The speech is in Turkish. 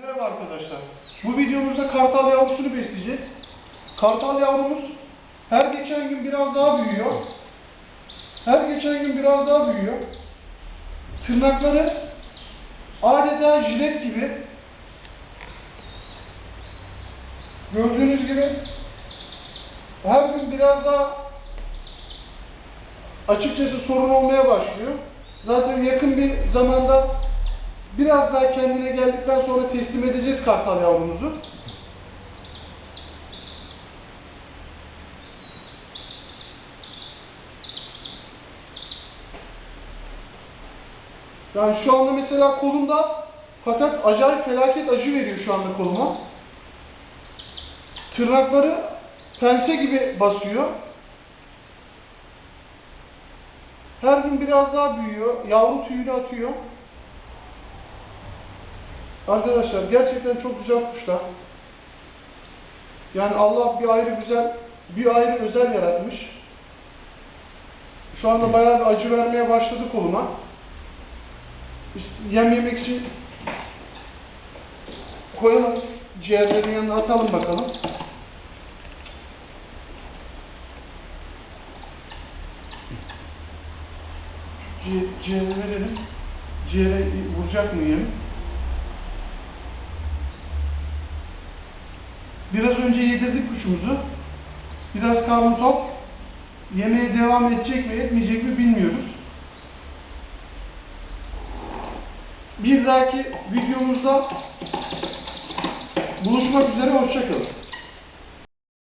Merhaba arkadaşlar. Bu videomuzda kartal yavrusunu besleyeceğiz. Kartal yavrumuz her geçen gün biraz daha büyüyor. Her geçen gün biraz daha büyüyor. Tırnakları adeta jilet gibi. Gördüğünüz gibi her gün biraz daha açıkçası sorun olmaya başlıyor. Zaten yakın bir zamanda biraz daha kendine geldikten sonra teslim edeceğiz kartal yavrumuzu. Yani şu anda mesela kolumda fakat acayip felaket acı veriyor şu anda koluma. Tırnakları pense gibi basıyor. Her gün biraz daha büyüyor. Yavru tüyünü atıyor. Arkadaşlar gerçekten çok güzel kuşlar. Yani Allah bir ayrı güzel, bir ayrı özel yaratmış. Şu anda bayağı bir acı vermeye başladı koluma. Yem yemek için koyalım. Ciğerlerin yanına atalım bakalım. Ci verelim. Ciğere vuracak mı yem? Biraz önce yedirdik kuşumuzu. Biraz karnı tok. Yemeğe devam edecek mi etmeyecek mi bilmiyoruz. Bir dahaki videomuzda buluşmak üzere. Hoşçakalın.